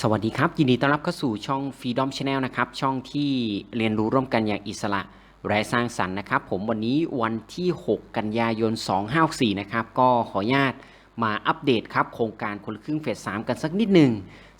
สวัสดีครับ ยินดีต้อนรับเข้าสู่ช่อง Freedom Channel นะครับ ช่องที่เรียนรู้ร่วมกันอย่างอิสระและสร้างสรรค์นะครับ ผมวันนี้วันที่ 6 กันยายน 2564 นะครับ ก็ขออนุญาตมาอัปเดตครับ โครงการคนละครึ่งเฟส 3 กันสักนิดหนึ่ง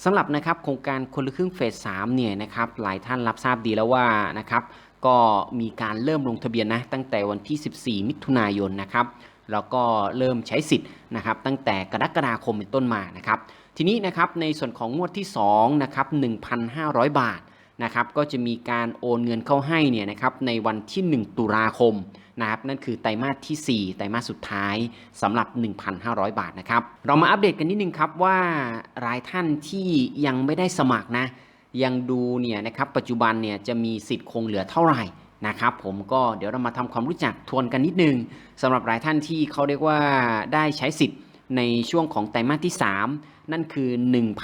สำหรับนะครับโครงการคนละครึ่งเฟส 3 เนี่ยนะครับหลายท่านรับทราบดีแล้วว่านะครับก็มีการเริ่มลงทะเบียนนะตั้งแต่วันที่ 14 มิถุนายนนะครับแล้วก็เริ่มใช้สิทธิ์นะครับตั้งแต่กรกฎาคมเป็นต้นมานะครับ ทีนี้นะครับในส่วนของงวดที่2นะครับ1,500 บาทนะครับก็จะมีการโอนเงินเข้าให้เนี่ยนะครับในวันที่ 1 ตุลาคมนะครับนั่นคือไตรมาสที่ 4 ไตรมาสสุดท้ายสำหรับ 1,500 บาทนะครับเรามาอัปเดตกันนิดนึงครับว่ารายท่านที่ยังไม่ได้สมัครนะยังดูเนี่ยนะครับปัจจุบันเนี่ยจะมีสิทธิ์คงเหลือเท่าไหร่นะครับผมก็เดี๋ยวเรามาทำความรู้จักทวนกันนิดนึงสำหรับรายท่านที่เขาเรียกว่าได้ใช้สิทธิ์ในช่วงของไตรมาสที่ 3 นั่นคือ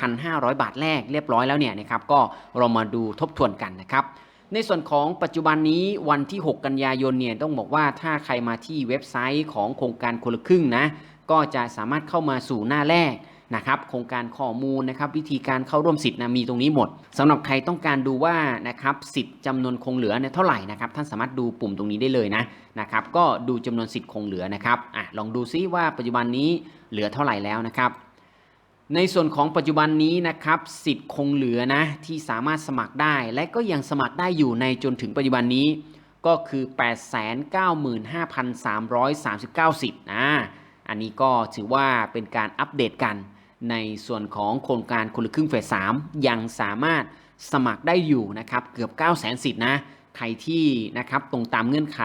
1,500 บาทแรกเรียบร้อยแล้วเนี่ยนะครับก็เรามาดูทบทวนกันนะครับในส่วนของปัจจุบันนี้วันที่ 6 กันยายนเนี่ยต้องบอกว่าถ้าใครมาที่เว็บไซต์ของโครงการคนละครึ่งนะก็จะสามารถเข้ามาสู่หน้าแรกนะครับโครงการข้อมูลนะครับวิธีการเข้าร่วมสิทธิ์นะมีตรงนี้หมดสำหรับใครต้องการดูว่านะครับสิทธิ์จำนวนคงเหลือเนี่ยเท่าไหร่นะครับท่านสามารถดูปุ่มตรงนี้ได้เลยนะนะครับก็ดูจำนวนสิทธิ์คงเหลือนะครับอะลองดูซิว่าปัจจุบันนี้เหลือเท่าไหร่แล้วนะครับ ในส่วนของปัจจุบันนี้นะครับสิทธิ์คงเหลือนะที่สามารถสมัครได้ และก็ยังสมัครได้อยู่ในจนถึงปัจจุบันนี้ก็คือ 895,339 สิทธิ์นะอันนี้ก็ถือว่าเป็นการอัปเดตกัน ในส่วนของโครงการคนละครึ่งเฟส3ยังสามารถสมัครได้อยู่นะครับเกือบ 9 0 0 0 0 0สิทธิ์นะ ใครที่นะครับตรงตามเงื่อนไข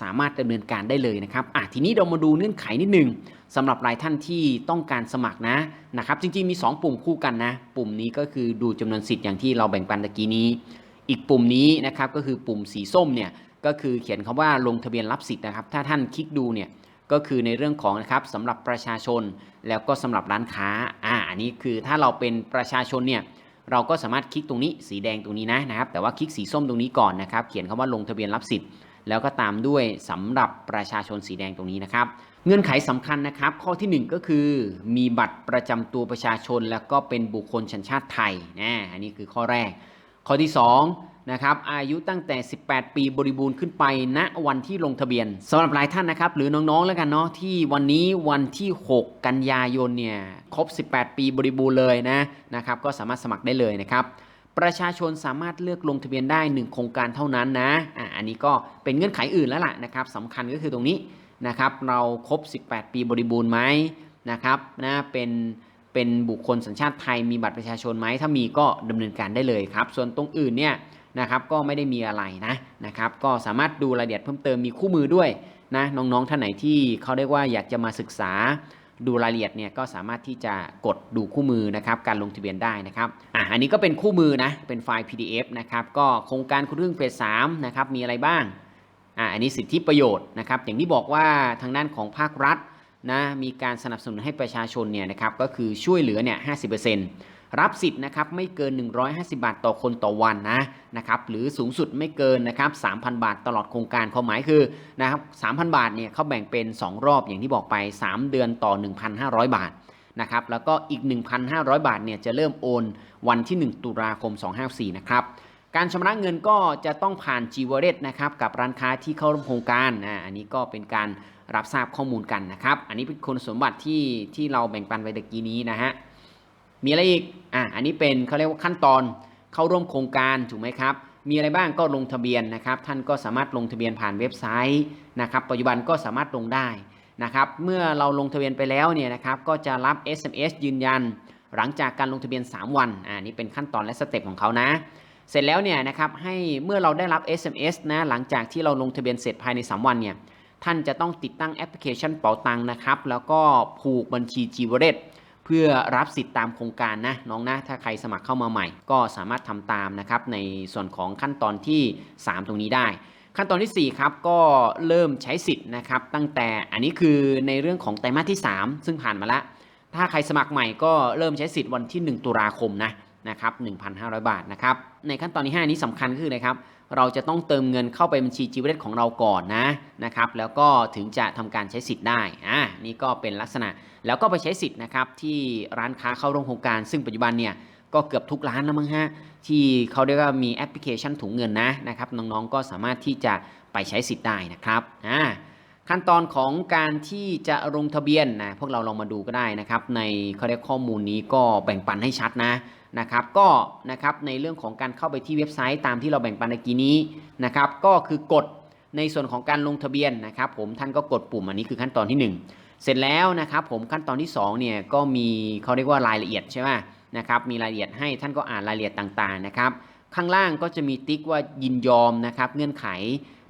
สามารถดำเนินการได้เลยนะครับอะทีนี้เรามาดูเงื่อนไขนิดหนึ่งสำหรับรายท่านที่ต้องการสมัครนะนะครับ จริงๆมี 2 ปุ่มคู่กันนะ ปุ่มนี้ก็คือดูจำนวนสิทธิ์อย่างที่เราแบ่งปันตะกี้นี้ อีกปุ่มนี้นะครับก็คือปุ่มสีส้มเนี่ยก็คือเขียนคำว่าลงทะเบียนรับสิทธิ์นะครับ ถ้าท่านคลิกดูเนี่ยก็คือในเรื่องของนะครับสำหรับประชาชนแล้วก็สำหรับร้านค้าอ่าอันนี้คือถ้าเราเป็นประชาชนเนี่ย เราก็สามารถคลิกตรงนี้สีแดงตรงนี้นะนะครับ แต่ว่าคลิกสีส้มตรงนี้ก่อนนะครับ เขียนคำว่าลงทะเบียนรับสิทธิ์ แล้วก็ตามด้วยสำหรับประชาชนสีแดงตรงนี้นะครับ เงื่อนไขสำคัญนะครับ ข้อทีหนึ่1 ก็คือ มีบัตรประจำตัวประชาชน แล้วก็เป็นบุคคลสัญชาติไทยนะอันนี้คือข้อแรก ข้อที่ 2 นะครับอายุตั้งแต่ 18 ปีบริบูรณ์ขึ้นไปณวันที่ลงทะเบียนสำหรับหลายท่านนะครับ หรือน้องๆแล้วกันเนาะที่วันนี้วันที่ 6 กันยายนเนี่ยครบ 18 ปีบริบูรณ์เลยนะนะครับก็สามารถสมัครได้เลยนะครับประชาชนสามารถเลือกลงทะเบียนได้ 1 โครงการเท่านั้นนะอะอันนี้ก็เป็นเงื่อนไขอื่นแล้วล่ะนะครับสำคัญก็คือตรงนี้นะครับเราครบ 18 ปีบริบูรณ์ไหมนะครับนะเป็นเป็นบุคคลสัญชาติไทยมีบัตรประชาชนไหมถ้ามีก็ดำเนินการได้เลยครับส่วนตรงอื่นเนี่ย นะครับก็ไม่ได้มีอะไรนะนะครับก็สามารถดูรายละเอียดเพิ่มเติมมีคู่มือด้วยนะน้องๆท่านไหนที่เขาเรียกว่าอยากจะมาศึกษาดูรายละเอียดเนี่ยก็สามารถที่จะกดดูคู่มือนะครับการลงทะเบียนได้นะครับอะอันนี้ก็เป็นคู่มือนะเป็นไฟล์ PDF นะครับก็โครงการคุณเรื่องเฟส3นะครับมีอะไรบ้างอะอันนี้สิทธิประโยชน์นะครับอย่างที่บอกว่าทางด้านของภาครัฐนะมีการสนับสนุนให้ประชาชนเนี่ยนะครับก็คือช่วยเหลือเนี่ย50%รั รับสิทธิ์นะครับไม่เกิน 150 บาทต่อคนต่อวันนะนะครับหรือสูงสุดไม่เกินนะครับ3,000 บาทตลอดโครงการความหมายคือนะครับ3,000 บาทเนี่ยเขาแบ่งเป็น 2 รอบอย่างที่บอกไป 3 เดือนต่อ 1,500 บาทนะครับแล้วก็อีก 1,500 บาทเนี่ยจะเริ่มโอนวันที่ 1 ตุลาคม 254 นะครับการชำระเงินก็จะต้องผ่าน g w a l l e t นะครับกับร้านค้าที่เข้าร่วมโครงการอ่าอันนี้ก็เป็นการรับทราบข้อมูลกันนะครับ อันนี้เป็นคุณสมบัติที่ที่เราแบ่งปันไว้ตะกี้นี้นะฮะ มีอะไรอีก อะอันนี้เป็นเขาเรียกว่าขั้นตอนเข้าร่วมโครงการถูกไหมครับ มีอะไรบ้างก็ลงทะเบียนนะครับ ท่านก็สามารถลงทะเบียนผ่านเว็บไซต์นะครับ ปัจจุบันก็สามารถลงได้นะครับ เมื่อเราลงทะเบียนไปแล้วเนี่ยนะครับ ก็จะรับ SMS ยืนยัน หลังจากการลงทะเบียน 3 วัน อ่า นี่เป็นขั้นตอนและสเต็ปของเขานะ เสร็จแล้วเนี่ยนะครับ ให้เมื่อเราได้รับ SMS นะ หลังจากที่เราลงทะเบียนเสร็จภายใน 3 วันเนี่ย ท่านจะต้องติดตั้งแอปพลิเคชันเป๋าตังนะครับ แล้วก็ผูกบัญชี g w a l l e t เพื่อรับสิทธิ์ตามโครงการนะน้องนะถ้าใครสมัครเข้ามาใหม่ ก็สามารถทำตามนะครับในส่วนของขั้นตอนที่ 3 ตรงนี้ได้ ขั้นตอนที่ 4 ครับ ก็เริ่มใช้สิทธิ์นะครับ ตั้งแต่อันนี้คือในเรื่องของไตรมาสที่ 3 ซึ่งผ่านมาแล้ว ถ้าใครสมัครใหม่ก็เริ่มใช้สิทธิ์วันที่ 1 ตุลาคมนะนะครับ1,500 บาทนะครับในขั้นตอนที่ 5 นี้สำคัญคืออะไรครับ เราจะต้องเติมเงินเข้าไปบัญชีจีเวลของเราก่อนนะนะครับ แล้วก็ถึงจะทำการใช้สิทธิ์ได้อ่านี่ก็เป็นลักษณะแล้วก็ไปใช้สิทธิ์นะครับที่ร้านค้าเข้าร่วมโครงการ ซึ่งปัจจุบันเนี่ยก็เกือบทุกร้านแล้วมั้งฮะที่เขาเรียกว่ามีแอปพลิเคชันถุงเงินนะนะครับน้องๆก็สามารถที่จะไปใช้สิทธิ์ได้นะครับอ่าขั้นตอนของการที่จะลงทะเบียนนะพวกเราลองมาดูก็ได้นะครับ ในเขาเรียกข้อมูลนี้ก็แบ่งปันให้ชัดนะ นะครับก็นะครับในเรื่องของการเข้าไปที่เว็บไซต์ตามที่เราแบ่งปันในกี้นี้นะครับก็คือกดในส่วนของการลงทะเบียนนะครับผมท่านก็กดปุ่มอันนี้คือขั้นตอนที่ 1 เสร็จแล้วนะครับผมขั้นตอนที่2เนี่ยก็มีเขาเรียกว่ารายละเอียดใช่ไหมนะครับมีรายละเอียดให้ท่านก็อ่านรายละเอียดต่างๆนะครับข้างล่างก็จะมีติ๊กว่ายินยอมนะครับเงื่อนไข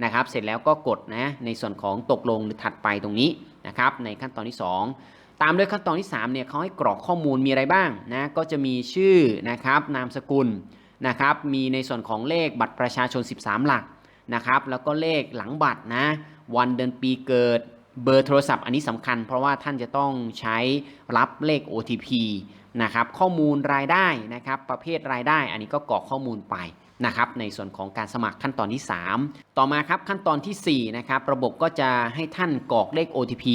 นะครับเสร็จแล้วก็กดนะในส่วนของตกลงหรือถัดไปตรงนี้นะครับในขั้นตอนที่ 2ามด้วยขั้นตอนที่3เนี่ยเขาให้กรอกข้อมูลมีอะไรบ้างนะก็จะมีชื่อนะครับนามสกุลนะครับมีในส่วนของเลขบัตรประชาชน 13 หลักนะครับแล้วก็เลขหลังบัตรนะวันเดือนปีเกิดเบอร์โทรศัพท์อันนี้สำคัญ เพราะว่าท่านจะต้องใช้รับเลข OTP นะครับข้อมูลรายได้นะครับประเภทรายได้ อันนี้ก็กรอกข้อมูลไป นะครับในส่วนของการสมัครขั้นตอนที่ 3 ต่อมาครับขั้นตอนที่4นะครับระบบก็จะให้ท่านกรอกเลข OTP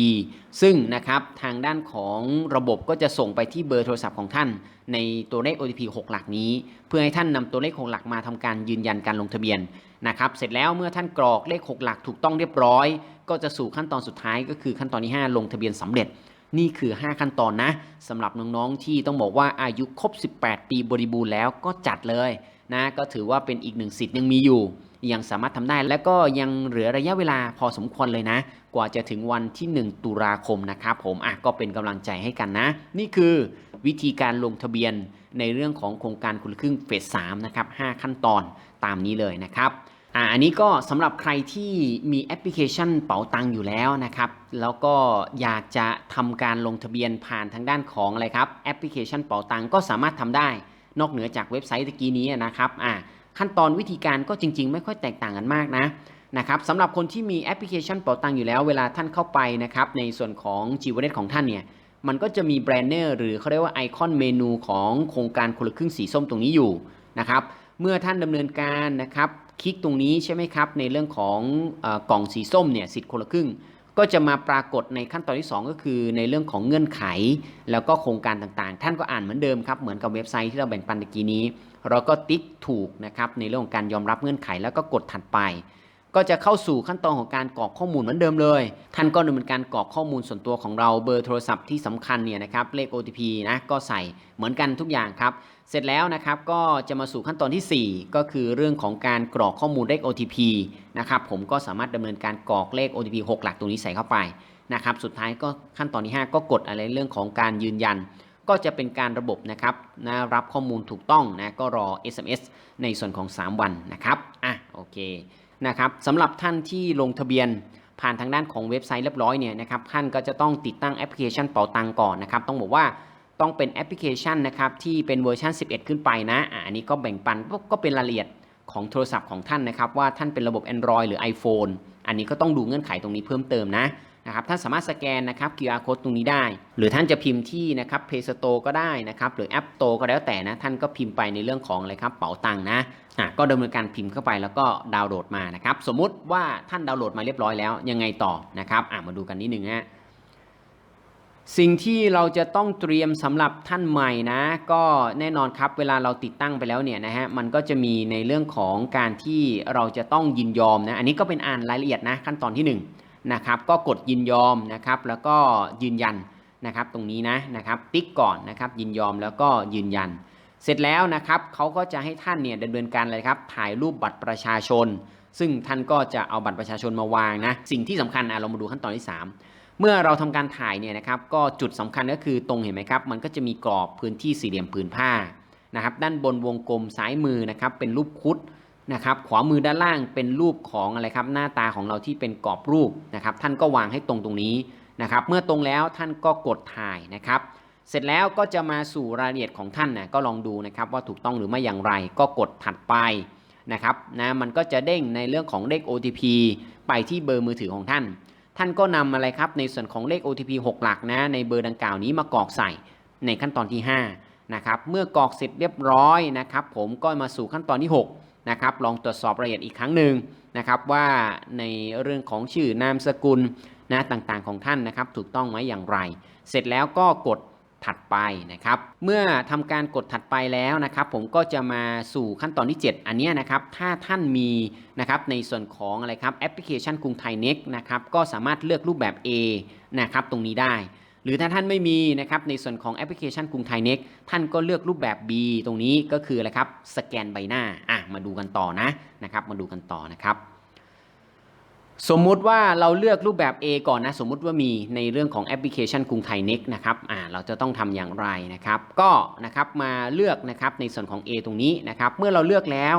ซึ่งนะครับทางด้านของระบบก็จะส่งไปที่เบอร์โทรศัพท์ของท่าน ในตัวเลข OTP 6 หลักนี้ เพื่อให้ท่านนำตัวเลข 6 หลักมาทำการยืนยันการลงทะเบียนนะครับเสร็จแล้วเมื่อท่านกรอกเลข 6 หลักถูกต้องเรียบร้อย ก็จะสู่ขั้นตอนสุดท้ายก็คือขั้นตอนที่ 5 ลงทะเบียนสำเร็จนี่คือ 5 ขั้นตอนนะสำหรับน้อง ๆ ที่ต้องบอกว่าอายุครบ 18 ปีบริบูรณ์แล้วก็จัดเลย นะก็ถือว่าเป็นอีกหนึ่งสิทธิ์ยังมีอยู่ ยังสามารถทำได้และก็ยังเหลือระยะเวลาพอสมควรเลยนะ กว่าจะถึงวันที่ 1 ตุลาคมนะครับผมอะก็เป็นกำลังใจให้กันนะ นี่คือวิธีการลงทะเบียนในเรื่องของโครงการคนละครึ่งเฟส3นะครับ5ขั้นตอนตามนี้เลยนะครับอ่าอันนี้ก็สำหรับใครที่มีแอปพลิเคชันเป๋าตังอยู่แล้วนะครับ แล้วก็อยากจะทำการลงทะเบียนผ่านทางด้านของอะไรครับแอปพลิเคชันเป๋าตังก็สามารถทำได้ นอกเหนือจากเว็บไซต์ตะกี้นี้นะครับอ่าขั้นตอนวิธีการก็จริง ๆ ไม่ค่อยแตกต่างกันมากนะนะครับสำหรับคนที่มีแอปพลิเคชันเป๋าตังอยู่แล้ว เวลาท่านเข้าไปนะครับในส่วนของ g w a l l e t ของท่านเนี่ยมันก็จะมีแบรนเนอร์หรือเขาเรียกว่าไอคอนเมนูของโครงการคนละครึ่งสีส้มตรงนี้อยู่นะครับเมื่อท่านดำเนินการนะครับคลิกตรงนี้ใช่ไหมครับในเรื่องของอกล่องสีส้มเนี่ยสิทธิ์คนละครึ่ง ก็จะมาปรากฏในขั้นตอนที่ 2 ก็คือในเรื่องของเงื่อนไข แล้วก็โครงการต่างๆ ท่านก็อ่านเหมือนเดิมครับ เหมือนกับเว็บไซต์ที่เราแบ่งปันตะกี้นี้ เราก็ติ๊กถูกนะครับในเรื่องของการยอมรับเงื่อนไขแล้วก็กดถัดไป ก็จะเข้าสู่ขั้นตอนของการกรอกข้อมูลเหมือนเดิมเลย ท่านก็ดำเนินการกรอกข้อมูลส่วนตัวของเราเบอร์โทรศัพท์ที่สำคัญเนี่ยนะครับเลข OTP นะก็ใส่เหมือนกันทุกอย่างครับ เสร็จแล้วนะครับก็จะมาสู่ขั้นตอนที่ 4 ก็คือเรื่องของการกรอกข้อมูลเลข OTP นะครับผมก็สามารถดำเนินการกรอกเลข OTP 6 หลักตรงนี้ใส่เข้าไปนะครับสุดท้ายก็ขั้นตอนที่ 5 ก็กดอะไรเรื่องของการยืนยัน ก็จะเป็นการระบบนะครับนะรับข้อมูลถูกต้องนะก็รอ SMS ในส่วนของ 3 วันนะครับอะโอเค นะครับสำหรับท่านที่ลงทะเบียนผ่านทางด้านของเว็บไซต์เรียบร้อยเนี่ยนะครับท่านก็จะต้องติดตั้งแอปพลิเคชันเป๋าตังก่อนนะครับต้องบอกว่าต้องเป็นแอปพลิเคชันนะครับที่เป็นเวอร์ชัน 11 ขึ้นไปนะอันนี้ก็แบ่งปันก็ก็เป็นรายละเอียดของโทรศัพท์ของท่านนะครับว่าท่านเป็นระบบ Android หรือ iPhone อันนี้ก็ต้องดูเงื่อนไขตรงนี้เพิ่มเติมนะ นะครับท่านสามารถสแกนนะครับ QR code ตรงนี้ได้ หรือท่านจะพิมพ์ที่นะครับ Play Store ก็ได้นะครับหรือ App Store ก็แล้วแต่นะ ท่านก็พิมพ์ไปในเรื่องของอะไรครับเป๋าตังค์นะอะก็ดำเนินการพิมพ์เข้าไปแล้วก็ดาวน์โหลดมานะครับ สมมุติว่าท่านดาวน์โหลดมาเรียบร้อยแล้วยังไงต่อนะครับอะมาดูกันนิดนึงฮะสิ่งที่เราจะต้องเตรียมสำหรับท่านใหม่นะ ก็แน่นอนครับเวลาเราติดตั้งไปแล้วเนี่ยนะฮะมันก็จะมีในเรื่องของการที่เราจะต้องยินยอมนะอันนี้ก็เป็นอ่านรายละเอียดนะขั้นตอนที่ 1 นะครับก็กดยินยอมนะครับแล้วก็ยืนยันนะครับตรงนี้นะนะครับติ๊กก่อนนะครับยินยอมแล้วก็ยืนยัน เสร็จแล้วนะครับเขาก็จะให้ท่านเนี่ยดำเนินการอะไรครับถ่ายรูปบัตรประชาชน ซึ่งท่านก็จะเอาบัตรประชาชนมาวางนะสิ่งที่สำคัญอะเรามาดูขั้นตอนที่ 3 เมื่อเราทำการถ่ายเนี่ยนะครับก็จุดสำคัญก็คือตรงเห็นไหมครับมันก็จะมีกรอบพื้นที่สี่เหลี่ยมผืนผ้านะครับด้านบนวงกลมซ้ายมือนะครับเป็นรูปคุด นะครับขวามือด้านล่างเป็นรูปของอะไรครับหน้าตาของเราที่เป็นกรอบรูปนะครับท่านก็วางให้ตรงตรงนี้นะครับเมื่อตรงแล้วท่านก็กดถ่ายนะครับเสร็จแล้วก็จะมาสู่รายละเอียดของท่านนะก็ลองดูนะครับว่าถูกต้องหรือไม่อย่างไรก็กดถัดไปนะครับนะมันก็จะเด้งในเรื่องของเลข OTP ไปที่เบอร์มือถือของท่าน ท่านก็นำอะไรครับในส่วนของเลข OTP 6 หลักนะในเบอร์ดังกล่าวนี้มากรอกใส่ในขั้นตอนที่5นะครับเมื่อกรอกเสร็จเรียบร้อยนะครับผมก็มาสู่ขั้นตอนที่ 6 นะครับ ลองตรวจสอบรายละเอียดอีกครั้งหนึ่งนะครับว่าในเรื่องของชื่อนามสกุลนะต่างๆของท่านนะครับ ถูกต้องไหมอย่างไร เสร็จแล้วก็กดถัดไปนะครับ เมื่อทำการกดถัดไปแล้วนะครับ ผมก็จะมาสู่ขั้นตอนที่ 7 อันนี้นะครับ ถ้าท่านมีนะครับในส่วนของอะไรครับแอปพลิเคชันกรุงไทยเน็กนะครับ ก็สามารถเลือกรูปแบบ A นะครับตรงนี้ได้ หรือถ้าท่านไม่มีนะครับในส่วนของแอปพลิเคชันกรุงไทยเน็กท่านก็เลือกรูปแบบ B ตรงนี้ก็คืออะไรครับสแกนใบหน้าอะมาดูกันต่อนะนะครับมาดูกันต่อนะครับ สมมุติว่าเราเลือกรูปแบบ A ก่อนนะสมมุติว่ามีในเรื่องของแอปพลิเคชันกรุงไทยเน็กนะครับอ่าเราจะต้องทำอย่างไรนะครับ ก็นะครับมาเลือกนะครับในส่วนของ A ตรงนี้นะครับเมื่อเราเลือกแล้ว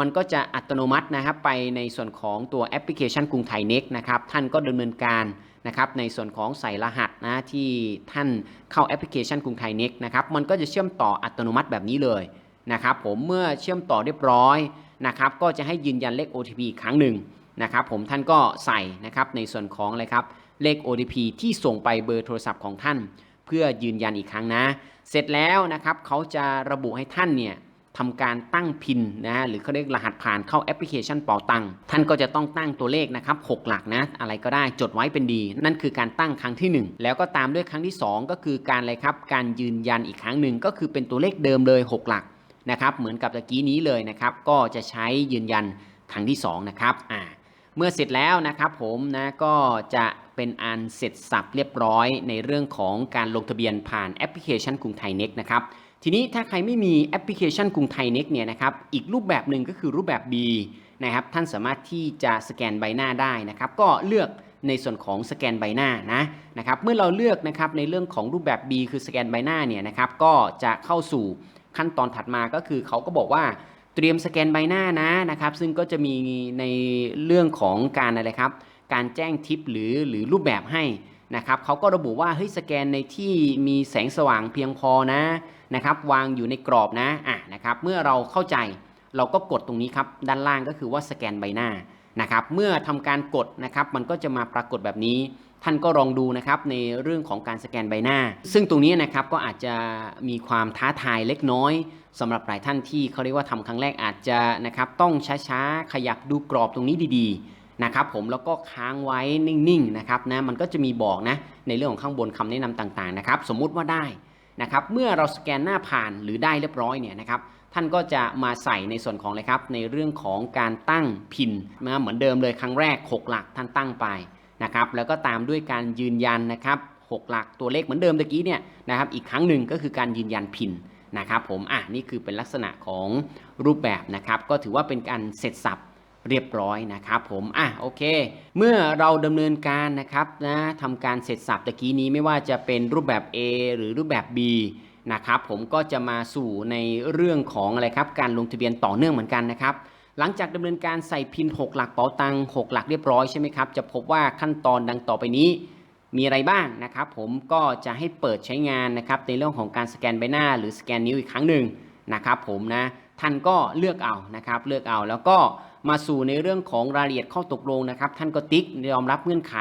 มันก็จะอัตโนมัตินะครับไปในส่วนของตัวแอปพลิเคชันกรุงไทยเน็กนะครับท่านก็ดำเนินการ นะครับในส่วนของใส่รหัสนะที่ท่านเข้าแอปพลิเคชันกรุงไทยเน็กนะครับมันก็จะเชื่อมต่ออัตโนมัติแบบนี้เลยนะครับผมเมื่อเชื่อมต่อเรียบร้อยนะครับก็จะให้ยืนยันเลข OTP อีกครั้งหนึ่งนะครับผมท่านก็ใส่นะครับในส่วนของอะไรครับเลข OTP ที่ส่งไปเบอร์โทรศัพท์ของท่าน เพื่อยืนยันอีกครั้งนะ เสร็จแล้วนะครับเขาจะระบุให้ท่านเนี่ย ทำการตั้งพินนะฮะหรือเขาเรียกรหัสผ่านเข้าแอปพลิเคชันเป๋าตังค์ท่านก็จะต้องตั้งตัวเลขนะครับ6หลักนะอะไรก็ได้จดไว้เป็นดี นั่นคือการตั้งครั้งที่ 1 แล้วก็ตามด้วยครั้งที่ 2 ก็คือการอะไรครับการยืนยันอีกครั้งหนึ่งก็คือเป็นตัวเลขเดิมเลย 6 หลักนะครับเหมือนกับตะกี้นี้เลยนะครับก็จะใช้ยืนยันครั้งที่สองนะครับอ่าเมื่อเสร็จแล้วนะครับผมนะก็จะเป็นอันเสร็จสับเรียบร้อยในเรื่องของการลงทะเบียนผ่านแอปพลิเคชันกรุงไทยเน็กนะครับ ทีนี้ถ้าใครไม่มีแอปพลิเคชันกรุงไทยเน็กเนี่ยนะครับอีกรูปแบบหนึ่งก็คือรูปแบบ B นะครับท่านสามารถที่จะสแกนใบหน้าได้นะครับก็เลือกในส่วนของสแกนใบหน้านะนะครับเมื่อเราเลือกนะครับในเรื่องของรูปแบบ B คือสแกนใบหน้าเนี่ยนะครับก็จะเข้าสู่ขั้นตอนถัดมาก็คือเขาก็บอกว่าเตรียมสแกนใบหน้านะนะครับซึ่งก็จะมีในเรื่องของการอะไรครับการแจ้งทิปหรือหรือรูปแบบให้นะครับเขาก็ระบุว่าเฮ้ยสแกนในที่มีแสงสว่างเพียงพอนะ นะครับวางอยู่ในกรอบนะอะนะครับเมื่อเราเข้าใจเราก็กดตรงนี้ครับด้านล่างก็คือว่าสแกนใบหน้านะครับเมื่อทำการกดนะครับมันก็จะมาปรากฏแบบนี้ ท่านก็ลองดูนะครับในเรื่องของการสแกนใบหน้า ซึ่งตรงนี้นะครับก็อาจจะมีความท้าทายเล็กน้อยสำหรับหลายท่านที่เขาเรียกว่าทำครั้งแรกอาจจะนะครับต้องช้าๆขยับดูกรอบตรงนี้ดีๆนะครับผมแล้วก็ค้างไว้นิ่งๆนะครับนะมันก็จะมีบอกนะในเรื่องของข้างบนคำแนะนำต่างๆนะครับสมมุติว่าได้ นะครับเมื่อเราสแกนหน้าผ่านหรือได้เรียบร้อยเนี่ยนะครับท่านก็จะมาใส่ในส่วนของอะไรครับในเรื่องของการตั้งพินนะเหมือนเดิมเลยครั้งแรก 6 หลักท่านตั้งไปนะครับแล้วก็ตามด้วยการยืนยันนะครับ6หลักตัวเลขเหมือนเดิมตะกี้เนี่ยนะครับอีกครั้งหนึ่งก็คือการยืนยันพินนะครับผมอะนี่คือเป็นลักษณะของรูปแบบนะครับก็ถือว่าเป็นการเสร็จสับ เรียบร้อยนะครับผมอะโอเค เมื่อเราดำเนินการนะครับนะทำการเสร็จสับตะกี้นี้ไม่ว่าจะเป็นรูปแบบ A หรือรูปแบบ B นะครับผมก็จะมาสู่ในเรื่องของอะไรครับการลงทะเบียนต่อเนื่องเหมือนกันนะครับหลังจากดำเนินการใส่พิน 6 หลักเป๋าตังค์6หลักเรียบร้อยใช่ไหมครับจะพบว่าขั้นตอนดังต่อไปนี้ มีอะไรบ้างนะครับผมก็จะให้เปิดใช้งานนะครับในเรื่องของการสแกนใบหน้า หรือสแกนนิ้วอีกครั้งหนึ่งนะครับผมนะ ท่านก็เลือกเอานะครับเลือกเอาแล้วก็มาสู่ในเรื่องของรายละเอียดข้อตกลงนะครับ ท่านก็ติ๊กยอมรับเงื่อนไข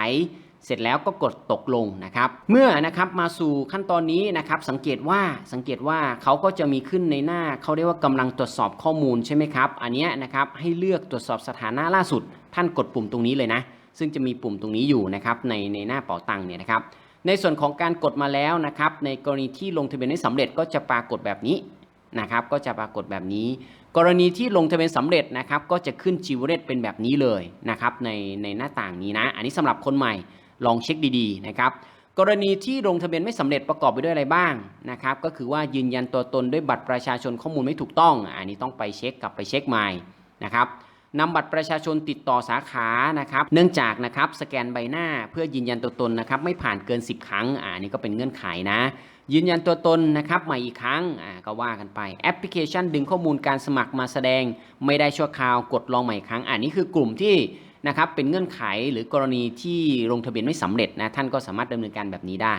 เสร็จแล้วก็กดตกลงนะครับ เมื่อนะครับมาสู่ขั้นตอนนี้นะครับ สังเกตว่าสังเกตว่าเขาก็จะมีขึ้นในหน้าเขาเรียกว่ากำลังตรวจสอบข้อมูลใช่ไหมครับ อันเนี้ยนะครับให้เลือกตรวจสอบสถานะล่าสุด ท่านกดปุ่มตรงนี้เลยนะ ซึ่งจะมีปุ่มตรงนี้อยู่นะครับในในหน้าเป๋าตังค์เนี่ยนะครับ ในส่วนของการกดมาแล้วนะครับ ในกรณีที่ลงทะเบียนไม่สำเร็จก็จะปรากฏแบบนี้ นะครับก็จะปรากฏแบบนี้ กรณีที่ลงทะเบียนสำเร็จนะครับก็จะขึ้นจิวเรตเป็นแบบนี้เลยนะครับในในหน้าต่างนี้นะ อันนี้สำหรับคนใหม่ลองเช็คดีๆนะครับกรณีที่ลงทะเบียนไม่สำเร็จประกอบไปด้วยอะไรบ้างนะครับก็คือว่ายืนยันตัวตนด้วยบัตรประชาชนข้อมูลไม่ถูกต้อง อันนี้ต้องไปเช็คกลับไปเช็คใหม่นะครับนำบัตรประชาชนติดต่อสาขานะครับ เนื่องจากนะครับสแกนใบหน้าเพื่อยืนยันตัวตนนะครับไม่ผ่านเกิน 10 ครั้งอ่านี่ก็เป็นเงื่อนไขนะ ยืนยันตัวตนนะครับใหม่อีกครั้งก็ว่ากันไปแอปพลิเคชันดึงข้อมูลการสมัครมาแสดง ไม่ได้ชั่วคราวกดลองใหม่อีกครั้งอ่านี่คือกลุ่มที่นะครับเป็นเงื่อนไขหรือกรณีที่ลงทะเบียนไม่สำเร็จนะท่านก็สามารถดำเนินการแบบนี้ได้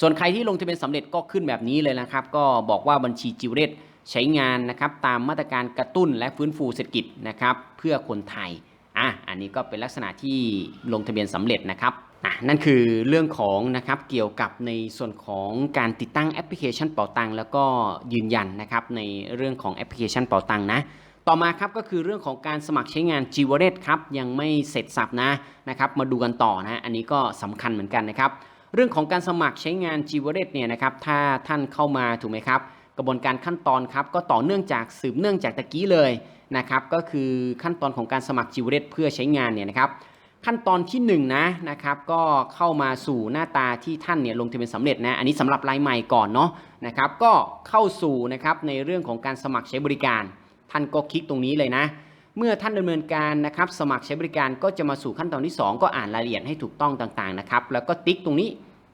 ส่วนใครที่ลงทะเบียนสำเร็จก็ขึ้นแบบนี้เลยนะครับ ก็บอกว่าบัญชีจิวเรตใช้งานนะครับตามมาตรการกระตุ้นและฟื้นฟูเศรษฐกิจนะครับเพื่อคนไทยอะอันนี้ก็เป็นลักษณะที่ลงทะเบียนสำเร็จนะครับ อะนั่นคือเรื่องของนะครับเกี่ยวกับในส่วนของการติดตั้งแอปพลิเคชันเป๋าตังแล้วก็ยืนยันนะครับในเรื่องของแอปพลิเคชันเป๋าตังนะต่อมาครับก็คือเรื่องของการสมัครใช้งาน g w a l l e t ครับยังไม่เสร็จสับนะนะครับมาดูกันต่อนะอันนี้ก็สำคัญเหมือนกันนะครับเรื่องของการสมัครใช้งาน g w a l e t เนี่ยนะครับถ้าท่านเข้ามาถูกไหมครับกระบวนการขั้นตอนครับก็ต่อเนื่องจากสืบเนื่องจากตะกี้เลยนะครับก็คือขั้นตอนของการสมัคร g w a l e t เพื่อใช้งานเนี่ยนะครับ ขั้นตอนที่1นงนะนะครับก็เข้ามาสู่หน้าตาที่ท่านเนี่ยลงทะเบียนสำเร็จนะอันนี้สำหรับรายใหม่ก่อนเนาะนะครับก็เข้าสู่นะครับในเรื่องของการสมัครใช้บริการ ท่านก็คลิกตรงนี้เลยนะ เมื่อท่านดำเนินการนะครับสมัครใช้บริการก็จะมาสู่ขั้นตอนที่ 2 ก็อ่านรายละเอียดให้ถูกต้องต่างๆนะครับแล้วก็ติ๊กตรงนี้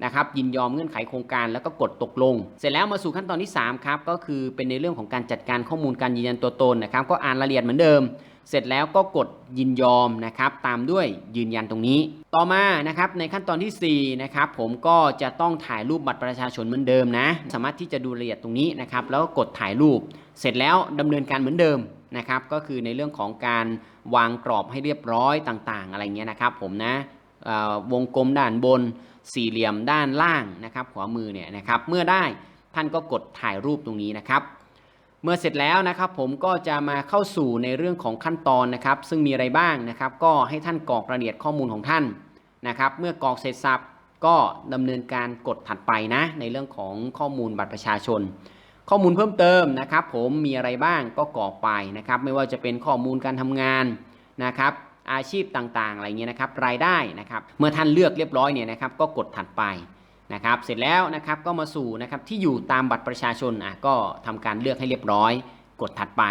นะครับยินยอมเงื่อนไขโครงการแล้วก็กดตกลง เสร็จแล้วมาสู่ขั้นตอนที่ 3 ครับ ก็คือเป็นในเรื่องของการจัดการข้อมูลการยืนยันตัวตนนะครับ ก็อ่านรายละเอียดเหมือนเดิม เสร็จแล้วก็กดยินยอมนะครับตามด้วยยืนยันตรงนี้ ต่อมานะครับในขั้นตอนที่4นะครับผมก็จะต้องถ่ายรูปบัตรประชาชนเหมือนเดิมนะ สามารถที่จะดูรายละเอียดตรงนี้นะครับแล้วก็กดถ่ายรูป เสร็จแล้วดำเนินการเหมือนเดิมนะครับก็คือในเรื่องของการวางกรอบให้เรียบร้อยต่างๆ อะไรเงี้ยนะครับผมนะวงกลมด้านบน สี่เหลี่ยมด้านล่างนะครับขวามือเนี่ยนะครับเมื่อได้ท่านก็กดถ่ายรูปตรงนี้นะครับ เมื่อเสร็จแล้วนะครับผมก็จะมาเข้าสู่ในเรื่องของขั้นตอนนะครับ ซึ่งมีอะไรบ้างนะครับ ก็ให้ท่านกรอกรายละเอียดข้อมูลของท่านนะครับ เมื่อกรอกเสร็จสับก็ดำเนินการกดถัดไปนะ ในเรื่องของข้อมูลบัตรประชาชน ข้อมูลเพิ่มเติมนะครับ ผมมีอะไรบ้างก็กรอกไปนะครับ ไม่ว่าจะเป็นข้อมูลการทำงานนะครับ อาชีพต่างๆอะไรเงี้ยนะครับรายได้นะครับเมื่อท่านเลือกเรียบร้อยเนี่ยนะครับก็กดถัดไปนะครับเสร็จแล้วนะครับก็มาสู่นะครับที่อยู่ตามบัตรประชาชนอะก็ทำการเลือกให้เรียบร้อย กดถัดไป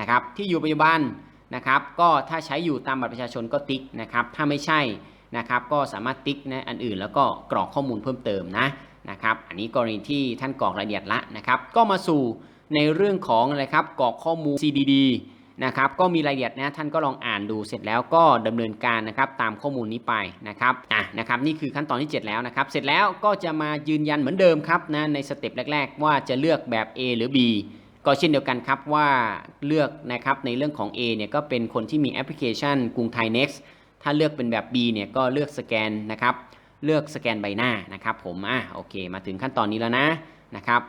นะครับที่อยู่ปัจจุบันนะครับก็ถ้าใช้อยู่ตามบัตรประชาชนก็ติ๊กนะครับถ้าไม่ใช่นะครับก็สามารถติ๊กนะอันอื่นแล้วก็กรอกข้อมูลเพิ่มเติมนะนะครับอันนี้กรณีที่ท่านกรอกรายละเอียดละนะครับก็มาสู่ในเรื่องของอะไรครับกรอกข้อมูล CDD นะครับก็มีรายละเอียดนะท่านก็ลองอ่านดูเสร็จแล้วก็ดำเนินการนะครับตามข้อมูลนี้ไปนะครับอะนะครับนี่คือขั้นตอนที่ 7 แล้วนะครับเสร็จแล้วก็จะมายืนยันเหมือนเดิมครับนะในสเต็ปแรก ๆ ว่าจะเลือกแบบ A หรือ B ก็เช่นเดียวกันครับว่าเลือกนะครับในเรื่องของ A เนี่ยก็เป็นคนที่มีแอปพลิเคชันกรุงไทย Next ถ้าเลือกเป็นแบบ B เนี่ยก็เลือกสแกนนะครับเลือกสแกนใบหน้านะครับผมอะโอเค มาถึงขั้นตอนนี้แล้วนะนะครับ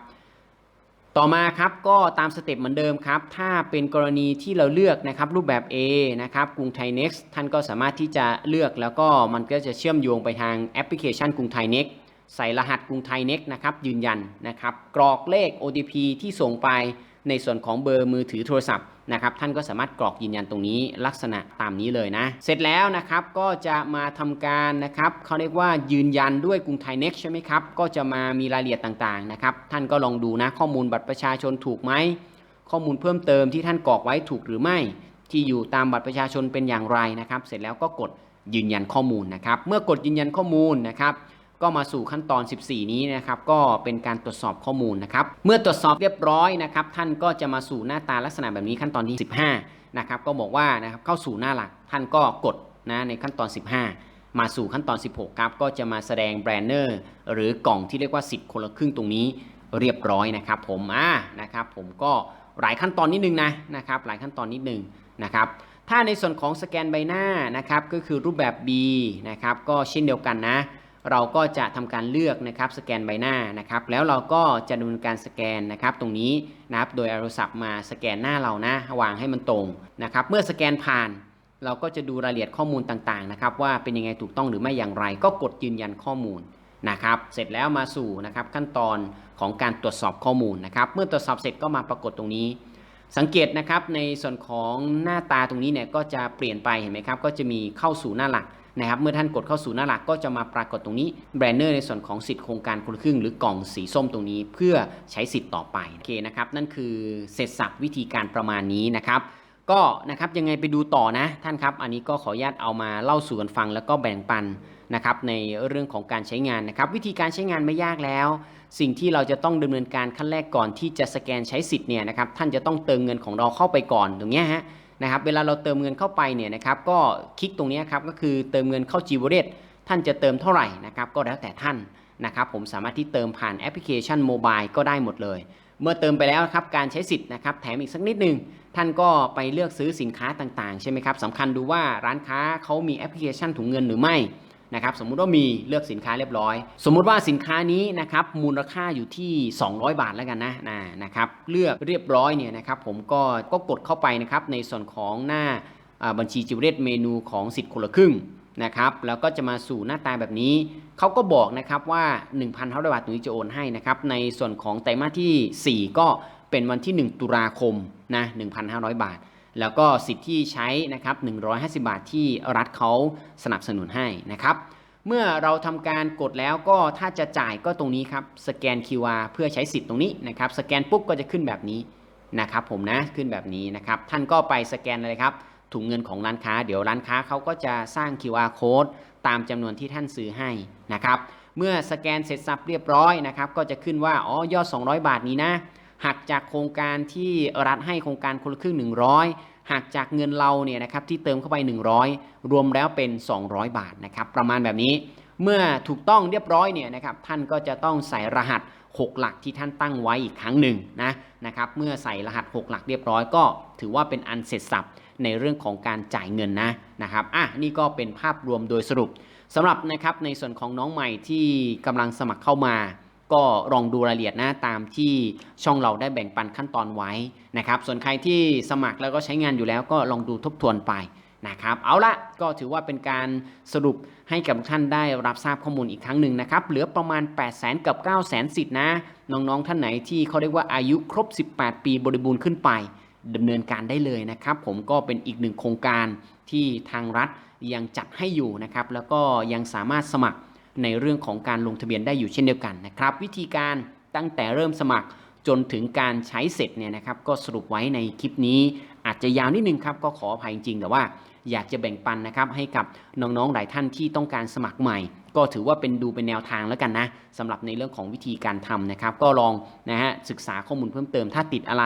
ต่อมาครับก็ตามสเต็ปเหมือนเดิมครับ ถ้าเป็นกรณีที่เราเลือกนะครับรูปแบบ A นะครับกรุงไทย Next ท่านก็สามารถที่จะเลือกแล้วก็มันก็จะเชื่อมโยงไปทางแอปพลิเคชันกรุงไทย Next ใส่รหัสกรุงไทย Next นะครับยืนยันนะครับกรอกเลข OTP ที่ส่งไปในส่วนของเบอร์มือถือโทรศัพท์นะครับท่านก็สามารถกรอกยืนยันตรงนี้ลักษณะตามนี้เลยนะ เสร็จแล้วนะครับก็จะมาทำการนะครับเขาเรียกว่ายืนยันด้วยกรุงไทย Next ใช่ไหมครับ ก็จะมามีรายละเอียดต่างๆนะครับท่านก็ลองดูนะข้อมูลบัตรประชาชนถูกไหมข้อมูลเพิ่มเติมที่ท่านกรอกไว้ถูกหรือไม่ ที่อยู่ตามบัตรประชาชนเป็นอย่างไรนะครับ เสร็จแล้วก็กดยืนยันข้อมูลนะครับ เมื่อกดยืนยันข้อมูลนะครับ ก็มาสู่ขั้นตอน 14 นี้นะครับก็เป็นการตรวจสอบข้อมูลนะครับเมื่อตรวจสอบเรียบร้อยนะครับท่านก็จะมาสู่หน้าตาลักษณะแบบนี้ขั้นตอนที่ 15นะครับก็บอกว่านะครับเข้าสู่หน้าหลักท่านก็กดนะในขั้นตอน 15 มาสู่ขั้นตอน 16ครับก็จะมาแสดงแบรนเนอร์หรือกล่องที่เรียกว่าสิทธิ์คนละครึ่งตรงนี้เรียบร้อยนะครับผมอ่านะครับผมก็หลายขั้นตอนนิดนึงนะนะครับหลายขั้นตอนนิดนึงนะครับถ้าในส่วนของสแกนใบหน้านะครับก็คือรูปแบบ B นะครับก็เช่นเดียวกันนะ เราก็จะทำการเลือกนะครับสแกนใบหน้านะครับ แล้วเราก็จะดำเนินการสแกนนะครับ ตรงนี้นะครับโดยเอาโทรศัพท์มาสแกนหน้าเรานะวางให้มันตรงนะครับ เมื่อสแกนผ่านเราก็จะดูรายละเอียดข้อมูลต่างๆนะครับว่าเป็นยังไงถูกต้องหรือไม่อย่างไร ก็กดยืนยันข้อมูลนะครับ เสร็จแล้วมาสู่นะครับขั้นตอนของการตรวจสอบข้อมูลนะครับ เมื่อตรวจสอบเสร็จก็มาปรากฏตรงนี้ สังเกตนะครับในส่วนของหน้าตาตรงนี้เนี่ยก็จะเปลี่ยนไปเห็นไหมครับ ก็จะมีเข้าสู่หน้าหลัก นะครับเมื่อท่านกดเข้าสู่หน้าหลักก็จะมาปรากฏตรงนี้แบรนเนอร์ในส่วนของสิทธิโครงการคนละครึ่ง หรือกล่องสีส้มตรงนี้เพื่อใช้สิทธิ์ต่อไปโอเคนะครับนั่นคือเสร็จสับวิธีการประมาณนี้นะครับก็นะครับยังไงไปดูต่อนะท่านครับ อันนี้ก็ขออนุญาตเอามาเล่าสู่กันฟังแล้วก็แบ่งปันนะครับในเรื่องของการใช้งานนะครับ วิธีการใช้งานไม่ยากแล้ว สิ่งที่เราจะต้องดำเนินการขั้นแรกก่อนที่จะสแกนใช้สิทธิ์เนี่ยนะครับท่านจะต้องเติมเงินของเราเข้าไปก่อนตรงเนี้ยฮะ นะครับเวลาเราเติมเงินเข้าไปเนี่ยนะครับก็คลิกตรงนี้ครับก็คือเติมเงินเข้า g w a l l e t ท่านจะเติมเท่าไหร่นะครับก็แล้วแต่ท่านนะครับผมสามารถที่เติมผ่านแอปพลิเคชันโมบายก็ได้หมดเลย เมื่อเติมไปแล้วครับการใช้สิทธิ์นะครับแถมอีกสักนิดนึงท่านก็ไปเลือกซื้อสินค้าต่างๆใช่ไหมครับสำคัญดูว่าร้านค้าเขามีแอปพลิเคชันถุงเงินหรือไม่ นะครับสมมุติว่ามีเลือกสินค้าเรียบร้อย สมมุติว่าสินค้านี้นะครับมูลค่าอยู่ที่ 200 บาทแล้วกันนะนะนะครับเลือกเรียบร้อยเนี่ยนะครับผมก็ก็กดเข้าไปนะครับในส่วนของหน้าบัญชีจิวเรตเมนูของสิทธิ์คนละครึ่งนะครับแล้วก็จะมาสู่หน้าตาแบบนี้ เขาก็บอกนะครับว่า 1,500 บาทตรงนี้จะโอนให้นะครับในส่วนของไตรมาสที่ 4 ก็เป็นวันที่ 1 ตุลาคมนะ1,500 บาท แล้วก็สิทธิ์ที่ใช้นะครับ150 บาทที่รัฐเขาสนับสนุนให้นะครับ เมื่อเราทำการกดแล้วก็ถ้าจะจ่ายก็ตรงนี้ครับสแกน QR เพื่อใช้สิทธิ์ตรงนี้นะครับสแกนปุ๊บก็จะขึ้นแบบนี้นะครับผมนะขึ้นแบบนี้นะครับท่านก็ไปสแกนเลยครับถุงเงินของร้านค้า เดี๋ยวร้านค้าเขาก็จะสร้าง QR code ตามจำนวนที่ท่านซื้อให้นะครับเมื่อสแกนเสร็จสับเรียบร้อยนะครับก็จะขึ้นว่าอ๋อยอด 200 บาทนี้นะ หักจากโครงการที่รัฐให้โครงการคนละครึ่ง 100หักจากเงินเราเนี่ยนะครับที่เติมเข้าไป 100 รวมแล้วเป็น 200 บาทนะครับประมาณแบบนี้เมื่อถูกต้องเรียบร้อยเนี่ยนะครับท่านก็จะต้องใส่รหัส 6 หลักที่ท่านตั้งไว้อีกครั้งหนึ่งนะนะครับเมื่อใส่รหัส 6 หลักเรียบร้อยก็ ถือว่าเป็นอันเสร็จสับในเรื่องของการจ่ายเงินนะนะครับอะนี่ก็เป็นภาพรวมโดยสรุปสำหรับนะครับในส่วนของน้องใหม่ที่กำลังสมัครเข้ามา ก็ลองดูรายละเอียดนะตามที่ช่องเราได้แบ่งปันขั้นตอนไว้นะครับ ส่วนใครที่สมัครแล้วก็ใช้งานอยู่แล้วก็ลองดูทบทวนไปนะครับ เอาละก็ถือว่าเป็นการสรุปให้กับท่านได้รับทราบข้อมูลอีกครั้งหนึ่งนะครับ เหลือประมาณ 8 0 0 0 0กับ 9 0 0 0 0สิทธิ์นะ น้องๆท่านไหนที่เขาเรียกว่าอายุครบ 18 ปีบริบูรณ์ขึ้นไปดำเนินการได้เลยนะครับ ผมก็เป็นอีกหนึ่งโครงการที่ทางรัฐยังจัดให้อยู่นะครับ แล้วก็ยังสามารถสมัคร ในเรื่องของการลงทะเบียนได้อยู่เช่นเดียวกันนะครับ วิธีการตั้งแต่เริ่มสมัครจนถึงการใช้เสร็จเนี่ยนะครับก็สรุปไว้ในคลิปนี้อาจจะยาวนิดนึงครับก็ขออภัยจริงๆแต่ว่าอยากจะแบ่งปันนะครับให้กับน้องๆหลายท่านที่ต้องการสมัครใหม่ ก็ถือว่าเป็นดูเป็นแนวทางแล้วกันนะสำหรับในเรื่องของวิธีการทำนะครับ ก็ลองนะฮะศึกษาข้อมูลเพิ่มเติมถ้าติดอะไร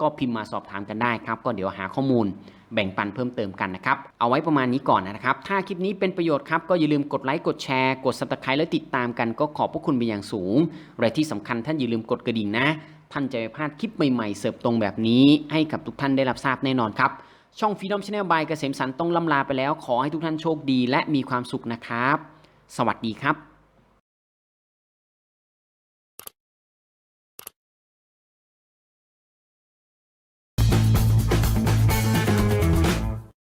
ก็พิมพ์มาสอบถามกันได้ครับ ก็เดี๋ยวหาข้อมูล แบ่งปันเพิ่มเติมกันนะครับ เอาไว้ประมาณนี้ก่อนนะครับ ถ้าคลิปนี้เป็นประโยชน์ครับ ก็อย่าลืมกดไลค์ กดแชร์ กด subscribe และติดตามกันก็ขอบพระคุณเป็นอย่างสูงและที่สำคัญท่านอย่าลืมกดกระดิ่งนะ ท่านจะไม่พลาดคลิปใหม่ๆ เสิร์ฟตรงแบบนี้ ให้กับทุกท่านได้รับทราบแน่นอนครับ ช่อง Freedom Channel by เกษมสันต์ต้องล่ำลาไปแล้ว ขอให้ทุกท่านโชคดี และมีความสุขนะครับ สวัสดีครับ